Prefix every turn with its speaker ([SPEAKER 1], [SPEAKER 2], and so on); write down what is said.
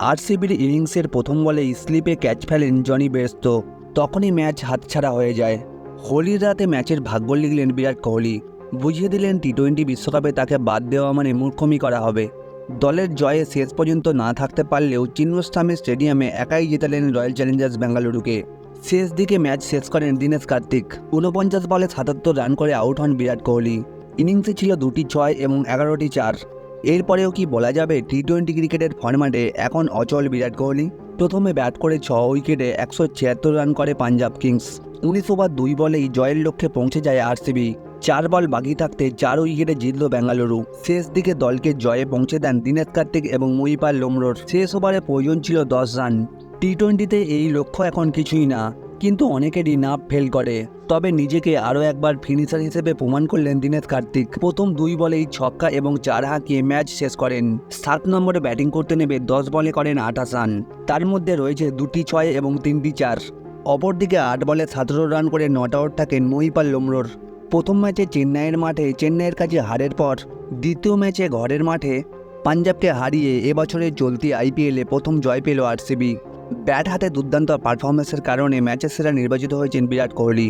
[SPEAKER 1] আরসিবির ইনিংসের প্রথম বলে স্লিপে ক্যাচ ফেলেন জনি বেরস্তো তখনই ম্যাচ হাতছাড়া হয়ে যায়। হোলির রাতে ম্যাচের ভাগ্য লিখলেন বিরাট কোহলি। বুঝিয়ে দিলেন টি টোয়েন্টি বিশ্বকাপে তাকে বাদ দেওয়া মানে মূর্খমি করা হবে। দলের জয়ে শেষ পর্যন্ত না থাকতে পারলেও চিন্নস্থামী স্টেডিয়ামে একাই জেতালেন রয়্যাল চ্যালেঞ্জার্স বেঙ্গালুরুকে। শেষ দিকে ম্যাচ শেষ করেন দীনেশ কার্তিক। ঊনপঞ্চাশ বলে সাতাত্তর রান করে আউট হন বিরাট কোহলি। ইনিংসে ছিল দুটি ছয় এবং এগারোটি চার। এরপরেও কি বলা যাবে টি টোয়েন্টি ক্রিকেটের ফরম্যাটে এখন অচল বিরাট কোহলি? প্রথমে ব্যাট করে ছ উইকেটে একশো ছিয়াত্তর রান করে পাঞ্জাব কিংস। উনিশ ওভার দুই বলেই জয়ের লক্ষ্যে পৌঁছে যায় আরসিবি। চার বল বাকি থাকতে চার উইকেটে জিতল বেঙ্গালুরু। শেষ দিকে দলকে জয়ে পৌঁছে দেন দীনেশ কার্তিক এবং মুইপাল লোমরোর শেষ ওভারে প্রয়োজন ছিল দশ রান। টি টোয়েন্টিতে এই লক্ষ্য এখন কিছুই না। কিন্তু অনেকেরই নাপ ফেল করে। তবে নিজেকে আরও একবার ফিনিশার হিসেবে প্রমাণ করলেন দীনেশ কার্তিক। প্রথম দুই বলেই ছক্কা এবং চার হাঁকিয়ে ম্যাচ শেষ করেন। সাত নম্বরে ব্যাটিং করতে নেমে দশ বলে করেন আঠাশ রান তার মধ্যে রয়েছে দুটি ছয় এবং তিনটি চার। অপরদিকে আট বলে সতেরো রান করে নট আউট থাকেন মহিপাল লোমরোর। প্রথম ম্যাচে চেন্নাইয়ের মাঠে চেন্নাইয়ের কাছে হারের পর দ্বিতীয় ম্যাচে ঘরের মাঠে পাঞ্জাবকে হারিয়ে এবছরের চলতি আইপিএলে প্রথম জয় পেল আরসিবি। ব্যাট হাতে দুর্দান্ত পারফরমেন্সের কারণে ম্যাচের সেরা নির্বাচিত হয়েছেন বিরাট কোহলি।